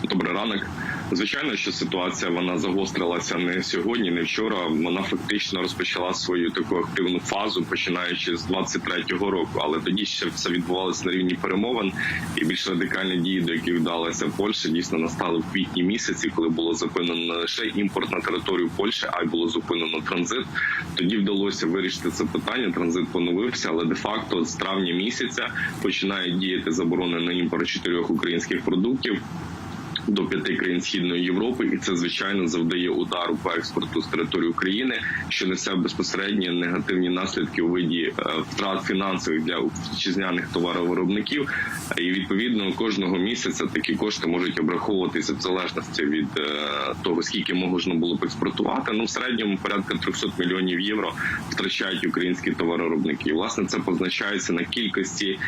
Добрий ранок. Звичайно, що ситуація вона загострилася не сьогодні, не вчора. Вона фактично розпочала свою таку активну фазу, починаючи з 23-го року. Але тоді ще все відбувалося на рівні перемовин, і більш радикальні дії, до яких вдалася Польща, дійсно настали в квітні місяці, коли було зупинено не лише імпорт на територію Польщі, а й було зупинено транзит. Тоді вдалося вирішити це питання. Транзит поновився, але де факто з травня місяця починають діяти заборони на імпорт чотирьох українських продуктів до п'яти країн східної Європи, і це звичайно завдає удару по експорту з території України, що несе безпосередні негативні наслідки у виді е, втрат фінансових для вітчизняних товаровиробників. І відповідно кожного місяця такі кошти можуть обраховуватися в залежності від е, того, скільки можна було б експортувати. Ну в середньому порядка 300 мільйонів євро втрачають українські товаровиробники. І, Власне, це позначається на кількості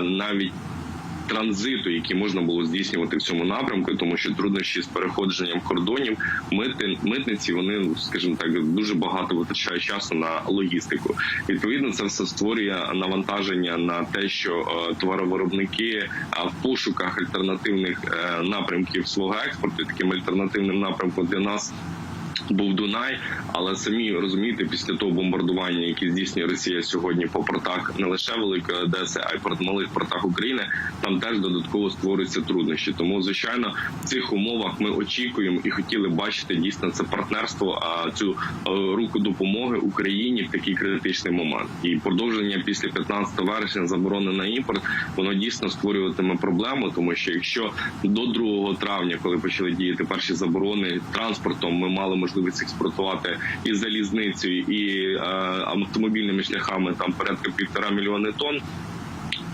навіть транзиту, який можна було здійснювати в цьому напрямку, тому що труднощі з переходженням кордонів мити, митниці вони, ну, скажімо так, дуже багато витрачають часу на логістику. Відповідно, це все створює навантаження на те, що е, товаровиробники в пошуках альтернативних е, напрямків свого експорту, таким альтернативним напрямком для нас був Дунай, але самі розумієте, після того бомбардування, яке здійснює Росія сьогодні по портах не лише Великої Одеси, а й по малих портах України, там теж додатково створюються труднощі. Тому, звичайно, в цих умовах ми очікуємо і хотіли бачити дійсно це партнерство, а цю е, руку допомоги Україні в такий критичний момент. І продовження після 15 вересня заборони на імпорт, воно дійсно створюватиме проблему, тому що якщо до 2 травня, коли почали діяти перші заборони транспортом, ми мали можливість експортувати і залізницею, і е, автомобільними шляхами там порядка півтора мільйони тонн.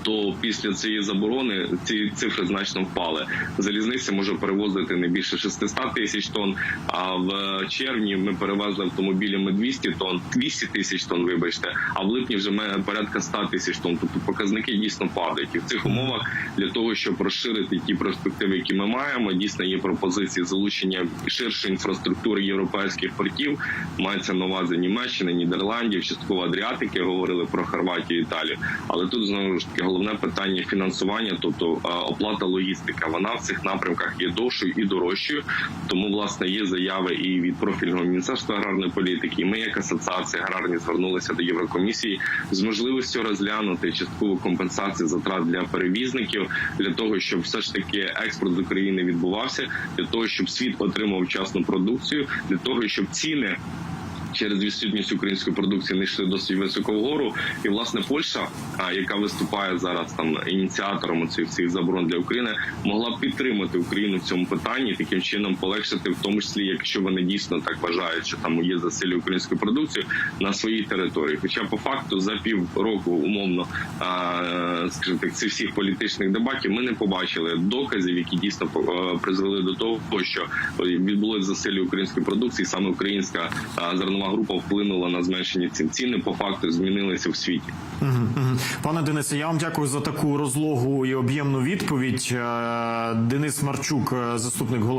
То після цієї заборони ці цифри значно впали. Залізниця може перевозити не більше 600 тисяч тонн. А в червні ми перевезли автомобілями 200 тонн, 200 тисяч тонн. Вибачте, а в липні вже порядка 100 тисяч тонн. Тобто показники дійсно падають. І в цих умовах для того, щоб розширити ті перспективи, які ми маємо, дійсно є пропозиції залучення ширшої інфраструктури європейських портів. Мається на увазі Німеччини, Нідерландів, частково Адріатики. Говорили про Хорватію, Італію. Але тут знову ж таки головне питання фінансування, тобто оплата логістика. Вона в цих напрямках є довшою і дорожчою. Тому власне є заяви і від профільного міністерства аграрної політики. І ми, як асоціація аграрні, звернулися до Єврокомісії з можливістю розглянути часткову компенсацію затрат для перевізників для того, щоб все ж таки експорт з України відбувався, для того, щоб світ отримав вчасну продукцію, для того, щоб ціни через відсутність української продукції не йшли досить високо вгору. І власне Польща, яка виступає зараз там ініціатором цих цих заборон для України, могла б підтримати Україну в цьому питанні, таким чином полегшити, в тому числі, якщо вони дійсно так вважають, що там є засилля української продукції на своїй території. Хоча по факту за півроку умовно, скажімо так, цих всіх політичних дебатів ми не побачили доказів, які дійсно е, призвели до того, що відбулось засилля української продукції, саме українська а, зернова група вплинула на зменшення цін. Ціни по факту змінилися в світі. Пане Денисе, я вам дякую за таку розлогу і об'ємну відповідь. Е, Денис Марчук, е, заступник голови.